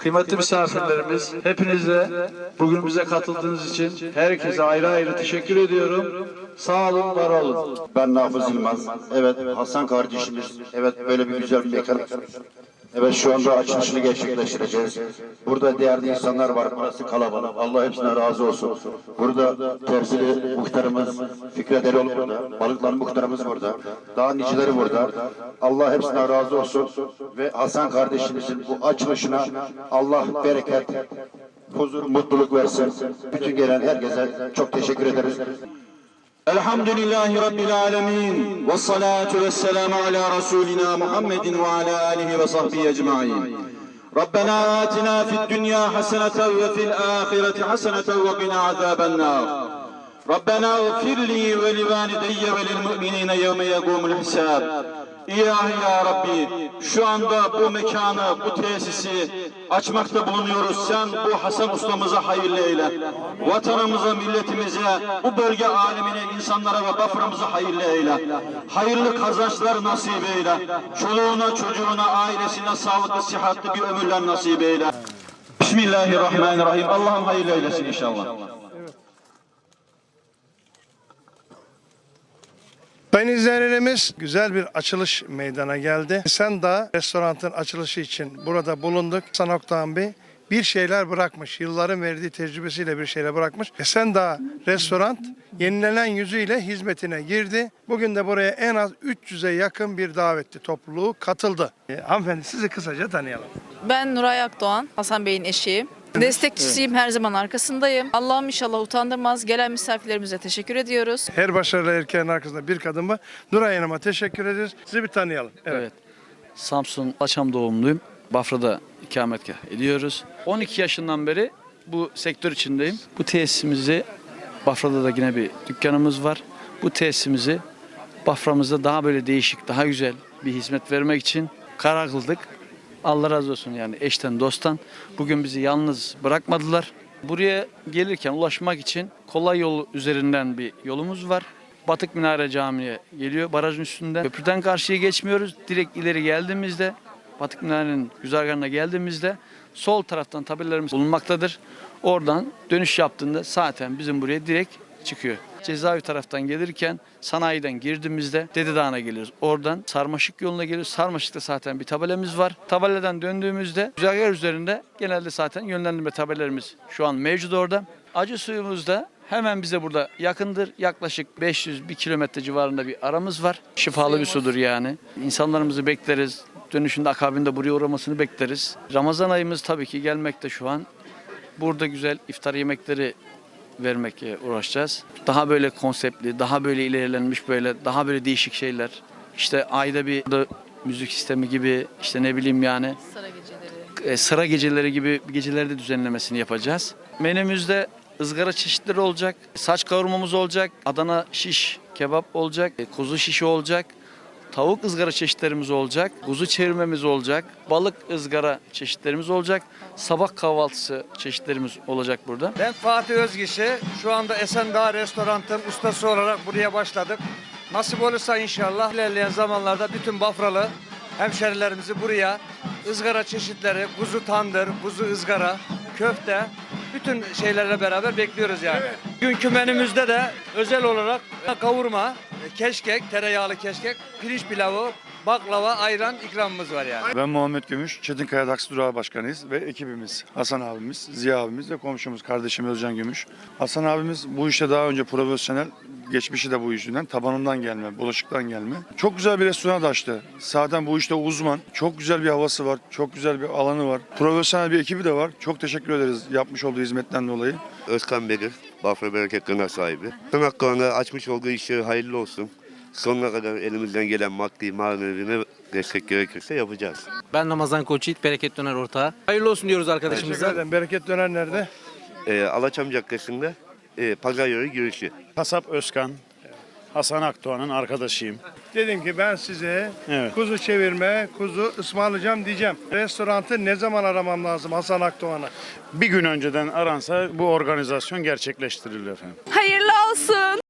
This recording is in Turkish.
kıymetli misafirlerimiz, hepinize bugün bize katıldığınız için herkese ayrı ayrı teşekkür ediyorum. Sağ olun, var olun. Ben Nafız Yılmaz. Evet Hasan kardeşimiz. Evet böyle bir güzel bir mekan. Evet şu anda açılışını gerçekleştireceğiz. Burada değerli insanlar var. Burası kalabalık. Allah hepsine razı olsun. Burada tersili muhtarımız Fikret Erol burada. Balıklar muhtarımız burada. Daha niceleri burada. Allah hepsine razı olsun. Ve Hasan kardeşimizin bu açılışına Allah bereket, huzur, mutluluk versin. Bütün gelen herkese çok teşekkür ederiz. الحمد لله رب العالمين والصلاة والسلام على رسولنا محمد وعلى آله وصحبه أجمعين. ربنا آتنا في الدنيا حسنة وفي الآخرة حسنة وقنا عذاب النار. ربنا اغفر لي ولوالدي وللمؤمنين يوم يقوم الحساب. İlahi ya Rabbi şu anda bu mekanı, bu tesisi açmakta bulunuyoruz. Sen bu Hasan ustamıza hayırlı eyle. Vatanımıza, milletimize, bu bölge alemine, insanlara ve Bafra'mıza hayırlı eyle. Hayırlı kazançlar nasip eyle. Çoluğuna, çocuğuna, ailesine sağlıklı, sıhhatli bir ömürler nasip eyle. Bismillahirrahmanirrahim. Allah'ım hayırlı eylesin inşallah. Sayın izleyenlerimiz güzel bir açılış meydana geldi. Sen Dağ restoranın açılışı için burada bulunduk. Hasan Oktan Bey bir şeyler bırakmış. Yılların verdiği tecrübesiyle bir şeyler bırakmış. Esen Dağ restoran yenilenen yüzüyle hizmetine girdi. Bugün de buraya en az 300'e yakın bir davetli topluluğu katıldı. E, hanımefendi sizi kısaca tanıyalım. Ben Nuray Akdoğan, Hasan Bey'in eşiyim. Destekçisiyim, her zaman arkasındayım. Allah'ım inşallah utandırmaz. Gelen misafirlerimize teşekkür ediyoruz. Her başarılı erkeğin arkasında bir kadın var. Nuray Hanım'a teşekkür ederiz. Sizi bir tanıyalım. Evet. Evet. Samsun Açam doğumluyum. Bafra'da ikametgah ediyoruz. 12 yaşından beri bu sektör içindeyim. Bu tesisimizi Bafra'da da yine bir dükkanımız var. Bu tesisimizi Bafra'mızda daha böyle değişik, daha güzel bir hizmet vermek için karar kıldık. Allah razı olsun yani eşten dosttan. Bugün bizi yalnız bırakmadılar. Buraya gelirken ulaşmak için kolay yol üzerinden bir yolumuz var. Batık Minare Camii'ye geliyor barajın üstünde. Köprüden karşıya geçmiyoruz. Direkt ileri geldiğimizde Batık Minare'nin güzergahına geldiğimizde sol taraftan tabelalarımız bulunmaktadır. Oradan dönüş yaptığında zaten bizim buraya direkt çıkıyor. Cezaevi taraftan gelirken sanayiden girdiğimizde Dede Dağı'na geliyoruz. Oradan Sarmaşık yoluna geliyoruz. Sarmaşık'ta zaten bir tabelamız var. Tabeladan döndüğümüzde güzergah üzerinde genelde zaten yönlendirme tabelerimiz şu an mevcut orada. Acı suyumuz da hemen bize burada yakındır. Yaklaşık 500 bir kilometre civarında bir aramız var. Şifalı bir sudur yani. İnsanlarımızı bekleriz. Dönüşünde akabinde buraya uğramasını bekleriz. Ramazan ayımız tabii ki gelmekte şu an. Burada güzel iftar yemekleri vermekle uğraşacağız. Daha böyle konseptli, daha böyle ilerlenmiş böyle, daha böyle değişik şeyler. İşte ayda bir müzik sistemi gibi, işte ne bileyim yani Sıra geceleri. e, sıra geceleri gibi gecelerde düzenlemesini yapacağız. Menümüzde ızgara çeşitleri olacak, saç kavurmamız olacak, Adana şiş kebap olacak, e, kuzu şişi olacak, tavuk ızgara çeşitlerimiz olacak, kuzu çevirmemiz olacak, balık ızgara çeşitlerimiz olacak, sabah kahvaltısı çeşitlerimiz olacak burada. Ben Fatih Özgişi. Şu anda Esendağ Restorant'ın ustası olarak buraya başladık. Nasip olursa inşallah ilerleyen zamanlarda bütün Bafralı hemşerilerimizi buraya ızgara çeşitleri, kuzu tandır, kuzu ızgara, köfte, bütün şeylerle beraber bekliyoruz yani. Günkü menümüzde de özel olarak kavurma, keşkek, tereyağlı keşkek, pirinç pilavı, baklava, ayran ikramımız var yani. Ben Muhammed Gümüş, Çetinkaya Taksi Durağı Başkanıyız ve ekibimiz Hasan abimiz, Ziya abimiz ve komşumuz kardeşim Özcan Gümüş. Hasan abimiz bu işte daha önce profesyonel, geçmişi de bu işinden, tabanından gelme, bulaşıktan gelme. Çok güzel bir restoran da açtı. Zaten bu işte uzman, çok güzel bir havası var, çok güzel bir alanı var. Profesyonel bir ekibi de var. Çok teşekkür ederiz yapmış olduğu hizmetten dolayı. Özkan Belir, Bafra Bereket Gına sahibi. Tırnak konuda açmış olduğu işleri hayırlı olsun. Sonuna kadar elimizden gelen maddi manevi ne destek gerekirse yapacağız. Ben Ramazan Koçyiğit, Bereket Döner ortağı. Hayırlı olsun diyoruz Teşekkür arkadaşımıza. ederim. Bereket döner nerede? Ee, Alaçam Caddesi'nde e, yeri girişi. Kasap Özkan, Hasan Akdoğan'ın arkadaşıyım. Dedim ki ben size Evet. kuzu çevirme, kuzu ısmarlayacağım diyeceğim. Restorantı ne zaman aramam lazım Hasan Akdoğan'a? Bir gün önceden aransa bu organizasyon gerçekleştirilir efendim. Hayırlı olsun.